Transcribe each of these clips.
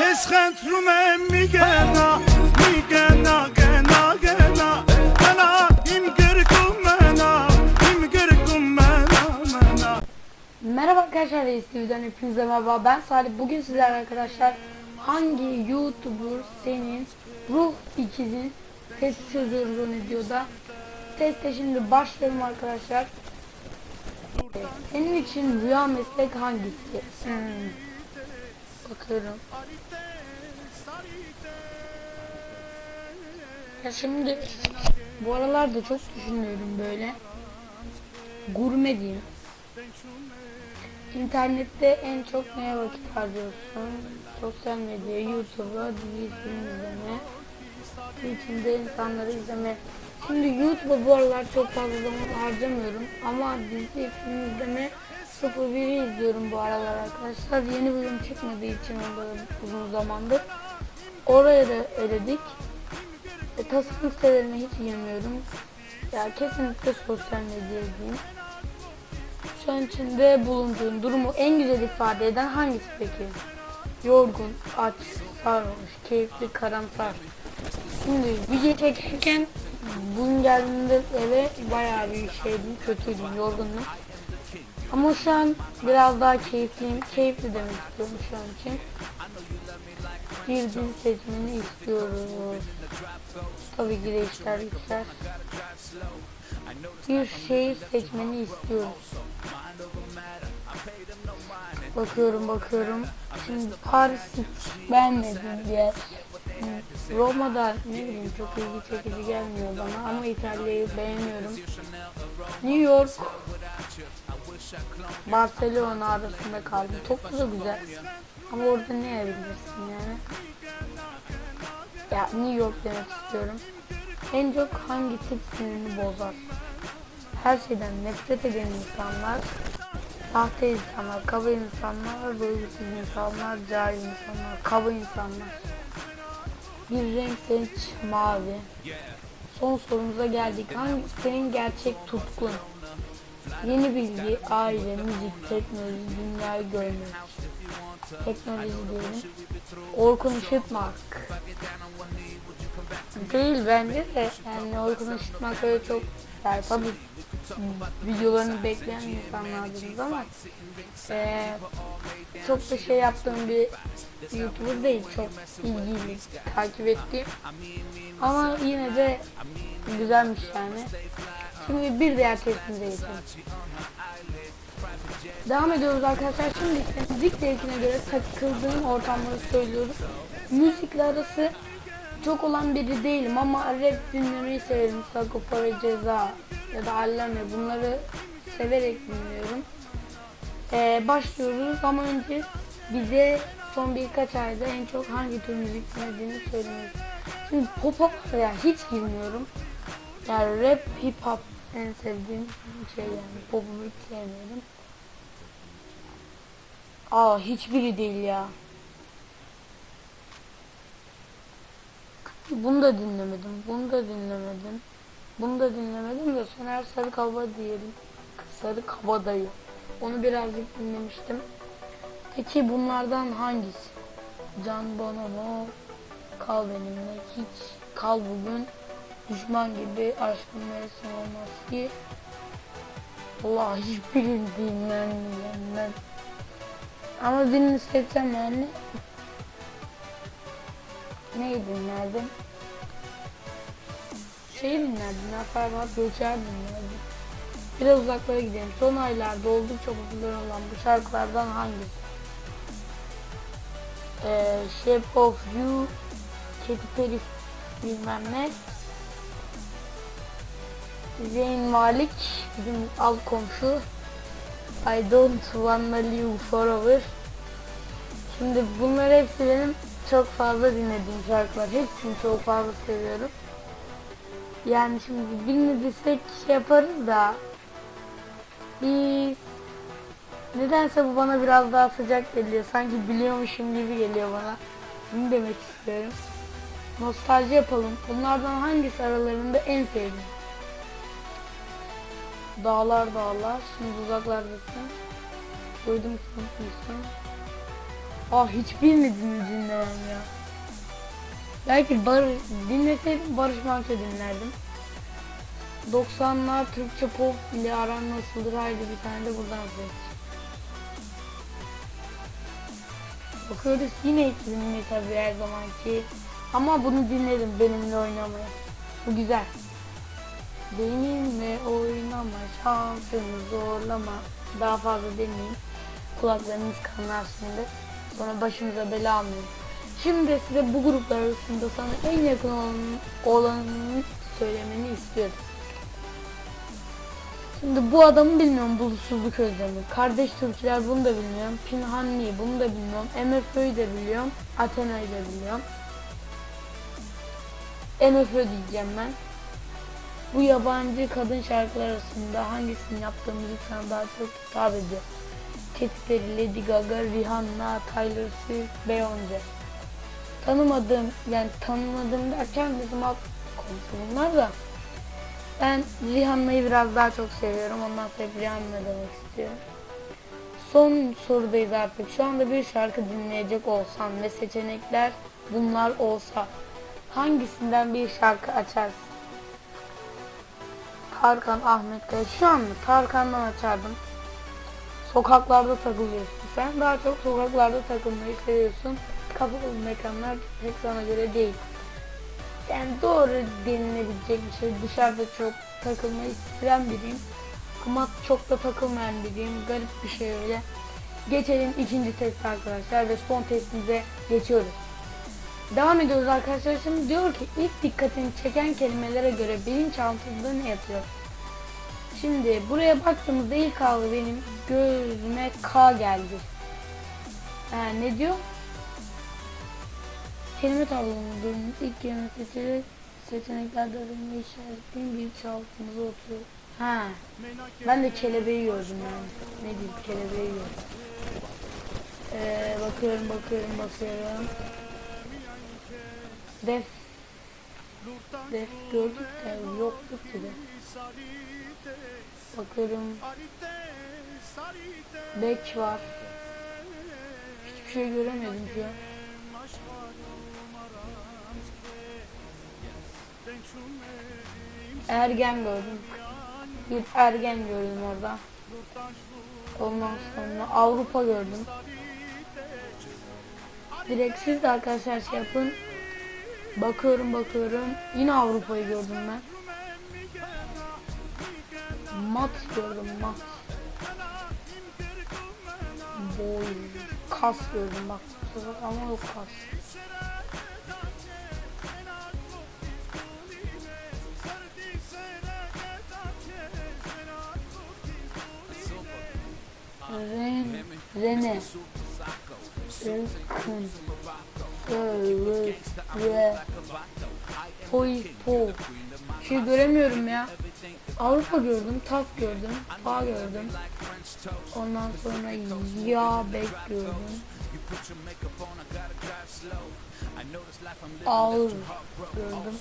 Eschentrum mi gena, mi gena, gena, gena. Gena im gırgum mena, im gırgum mena, mena. Merhaba arkadaşlar Reis TV'den hepinize merhaba. Ben Salih. Bugün sizlerle arkadaşlar hangi YouTuber senin ruh ikizin test çözüyorum videoda teste şimdi başlıyorum arkadaşlar. Senin için rüya meslek hangisi? Hmm. Bakıyorum. Ya şimdi bu aralarda çok düşünüyorum böyle. Gurme diyeyim. İnternette en çok neye vakit harcıyorsun? Sosyal medya, YouTube'a, dizi izleme, içinde insanları izleme. Şimdi YouTube'a bu aralar çok fazla zaman harcamıyorum. Ama dizi film izleme 01'i izliyorum bu aralar arkadaşlar. Yeni bölüm çıkmadığı için uzun zamandır. Oraya da eledik. E, tasarım sitelerine hiç girmiyorum. Ya kesinlikle sosyal medya izleyeyim. Şu an içinde bulunduğun durumu en güzel ifade eden hangisi peki? Yorgun, aç, sarhoş, keyifli, karamsar. Şimdi video çekerken bugün geldiğimde eve bayağı bir şeydim, kötüydüm, yorgundum. Ama şu an biraz daha keyifliyim, keyifli demek istiyorum şu an için. Bir dizi seçmeni istiyoruz. Tabii ki de işler güçler. Bir şehir seçmeni istiyoruz. Bakıyorum bakıyorum. Şimdi Paris yer. Hmm, Roma'da ne bileyim çok ilgi çekici gelmiyor bana ama İtalya'yı beğeniyorum. New York, Barcelona arasında kaldım. Çok da güzel. Ama orada ne yapabilirsin yani? Ya New York demek istiyorum. En çok hangi tip sinirini bozar? Her şeyden nefret eden insanlar, sahte insanlar, kaba insanlar, duygusuz insanlar, cahil insanlar, kaba insanlar. Bir renk seç mavi. Son sorumuza geldik. Hangi senin gerçek tutkun? Yeni bilgi, aile, müzik, teknoloji, dünyayı görmek. Teknoloji diyelim. Orkun Işıtmak. Değil bence de yani Orkun Işıtmak öyle çok yani tabii videolarını bekleyen insanlardınız ama eee, çok da şey yaptığım bir YouTuber değil çok ilgili takip ettiğim ama yine de güzelmiş yani. Şimdi bir diğer testimize geçelim. Devam ediyoruz arkadaşlar. Şimdi müzik zevkine göre takıldığım ortamları söylüyoruz. Müzikle arası çok olan biri değilim ama rap dinlemeyi severim. Sagopa ve Ceza ya da Allame bunları severek dinliyorum. Ee, başlıyoruz ama önce bize son birkaç ayda en çok hangi tür müzik dinlediğini söylemeyiz. Şimdi pop'a ya hiç girmiyorum. Yani rap, hip hop en sevdiğim şey yani. Pop'u hiç sevmiyorum. Aa hiçbiri değil ya. Bunu da dinlemedim. Bunu da dinlemedim. Bunu da dinlemedim de Soner Sarı Kaba diyelim. Sarı Kabadayı. Onu birazcık dinlemiştim. Peki bunlardan hangisi? Can Bonomo, Kal Benimle, Hiç, Kal Bugün, Düşman Gibi, Mevsim Olmaz ki. Allah hiçbirini dinlemeyeceğim ben. Ama birini seçsem yani neyi dinlerdim? Şeyi dinlerdim, Nefer var, Göçer dinlerdim. Biraz uzaklara gidelim. Son aylarda oldukça popüler olan bu şarkılardan hangisi? Ee, Shape of You, Katy Perry bilmem ne. Zeyn Malik, bizim alt komşu. I don't wanna live forever. Şimdi bunlar hepsi benim çok fazla dinlediğim şarkılar. Hepsini çok fazla seviyorum. Yani şimdi desek şey yaparız da biz nedense bu bana biraz daha sıcak geliyor. Sanki biliyormuşum gibi geliyor bana. Bunu demek istiyorum. Nostalji yapalım. Bunlardan hangisi aralarında en sevdiğin? Dağlar dağlar. Şimdi uzaklardasın. Duydum ki mutlusun. Ah hiçbirini din- dinlemem ya. Belki bar dinleseydim Barış Manço dinlerdim. 90'lar Türkçe pop ile aran nasıldır? Haydi bir tane de buradan seç. Bakıyoruz yine 2000'li tabii her zamanki. Ama bunu dinledim benimle oynamaya. Bu güzel. Benimle oynama şansını zorlama. Daha fazla demeyeyim. Kulaklarınız kanlar şimdi. Sonra başımıza bela almayın. Şimdi size bu gruplar arasında sana en yakın olan, olanını söylemeni istiyorum. Şimdi bu adamı bilmiyorum bulutsuzluk özlemi. Kardeş Türkler bunu da bilmiyorum. Pinhanli bunu da bilmiyorum. MFÖ'yü de biliyorum. Athena'yı da biliyorum. MFÖ diyeceğim ben. Bu yabancı kadın şarkılar arasında hangisini yaptığı müzik sana daha çok hitap ediyor? Katy Perry, Lady Gaga, Rihanna, Taylor Swift, Beyoncé. Tanımadığım, yani tanımadığım derken bizim alt konusu bunlar da. Ben Rihanna'yı biraz daha çok seviyorum. Ondan sonra Rihanna demek istiyorum. Son sorudayız artık. Şu anda bir şarkı dinleyecek olsan ve seçenekler bunlar olsa hangisinden bir şarkı açarsın? Tarkan, Ahmet Kaya. Şu an mı? Tarkan'dan açardım. Sokaklarda takılıyorsun. Sen daha çok sokaklarda takılmayı seviyorsun. Kapalı mekanlar pek sana göre değil. Yani doğru denilebilecek bir şey. Dışarıda çok takılmayı isteyen biriyim. Ama çok da takılmayan biriyim. Garip bir şey öyle. Geçelim ikinci test arkadaşlar ve son testimize geçiyoruz. Devam ediyoruz arkadaşlar. Şimdi diyor ki ilk dikkatini çeken kelimelere göre bilinçaltında ne yatıyor? Şimdi buraya baktığımızda ilk aldı benim gözüme K geldi. Ha, ne diyor? Kelime tablomuzun ilk kelime seçerek seçeneklerde arama işaretleyin bilinçaltımıza oturuyor. Ha, ben de kelebeği gördüm yani. Ne diyeyim kelebeği gördüm. Ee, bakıyorum bakıyorum bakıyorum. Def Def gördük de yoktuk gibi. Bakıyorum. Bek var. Hiçbir şey göremedim şu an. Ergen gördüm. Bir ergen gördüm orada. Ondan sonra Avrupa gördüm. Direkt siz de arkadaşlar şey yapın. Bakıyorum bakıyorum. Yine Avrupa'yı gördüm ben. Mat gördüm mat. Boy. Kas gördüm bak. Ama yok kas. Ren, Rene. Ülkün. Söyle. Poy po. Şey göremiyorum ya. Avrupa gördüm, Taf gördüm, Fa gördüm. Ondan sonra Ya Bek gördüm. Ağır gördüm.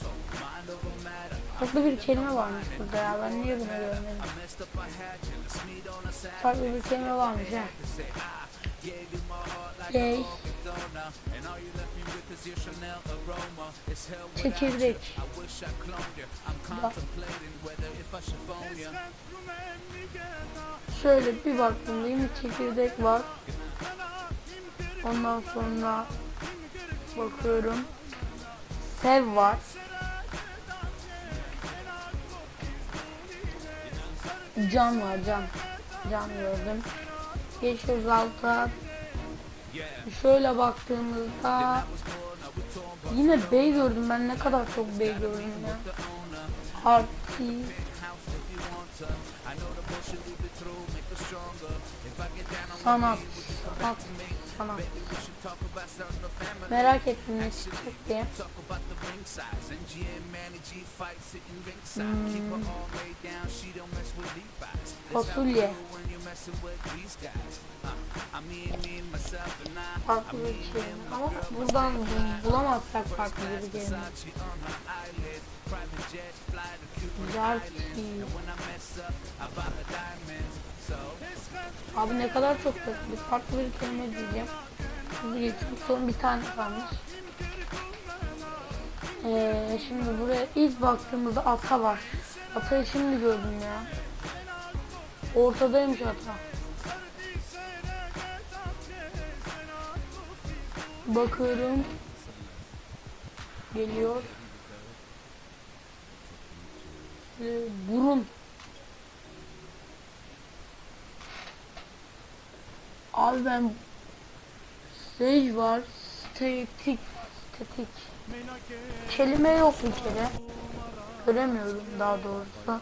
Farklı bir kelime varmış burada ya. Ben niye bunu görmedim? Farklı bir kelime varmış ha. Şey. Çekirdek. Bak. Şöyle bir baktığımda yine çekirdek var. Ondan sonra bakıyorum. Sev var. Can var can. Can gördüm. Geçiyoruz alta. Şöyle baktığımızda yine bey gördüm ben ne kadar çok bey gördüm ya. Artı sanat sanat sanat merak ettim ne çıkacak diye. Hmm. fasulye. Farklı bir şey. Ama buradan bul- bulamazsak farklı bir kelime Zarfi Abi ne kadar çok farklı farklı bir kelime diyeceğim hızlı geçiyorum. Son bir tane kalmış. Ee, şimdi buraya ilk baktığımızda ata var. Atayı şimdi gördüm ya. Ortadaymış ata. Bakıyorum. Geliyor. Ee, burun. Abi ben Sage var. Statik. Statik. Kelime yok bir kere. Göremiyorum daha doğrusu.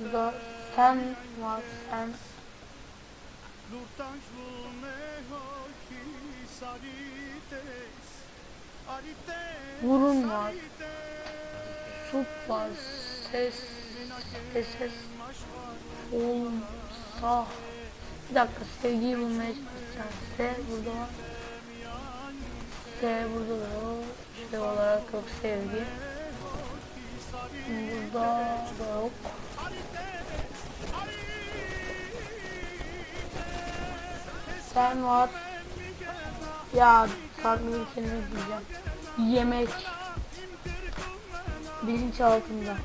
Burada sen var sen. Burun var. Sup var. Ses. Ses. ses. Bir dakika sevgiyi bulmaya çalışacağım. S burada var. S burada da yok. Şey olarak yok sevgi. Burada da yok. Sen var. Ya farklı bir kelime diyeceğim. Yemek. Bilinç altında.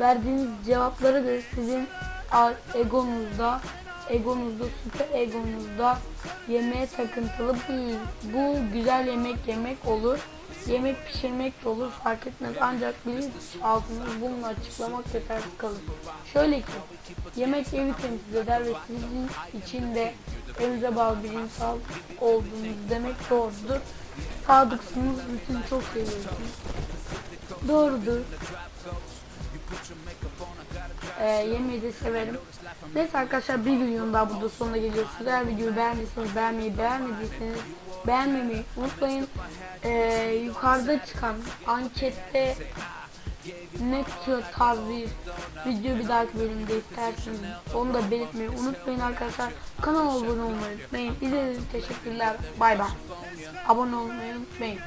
Verdiğiniz cevaplara göre sizin egonuzda, egonuzda, süper egonuzda yemeğe takıntılı bir, bu güzel yemek yemek olur. Yemek pişirmek de olur fark etmez ancak bilinç altında bununla açıklamak yetersiz kalır. Şöyle ki yemek evi temsil eder ve sizin içinde evinize bağlı bir insan olduğunuz demek doğrudur. Sadıksınız, bütün çok seviyorsunuz. Doğrudur. Ee, yemeği de severim. Neyse arkadaşlar bir videonun daha burada sonuna geliyoruz. Eğer videoyu beğendiyseniz beğenmeyi, beğenmediyseniz beğenmemeyi unutmayın. Ee, yukarıda çıkan ankette ne tür tarz video bir dahaki bölümde isterseniz onu da belirtmeyi unutmayın arkadaşlar. Kanala abone olmayı unutmayın. İzlediğiniz teşekkürler. Bay bay. Abone olmayı unutmayın.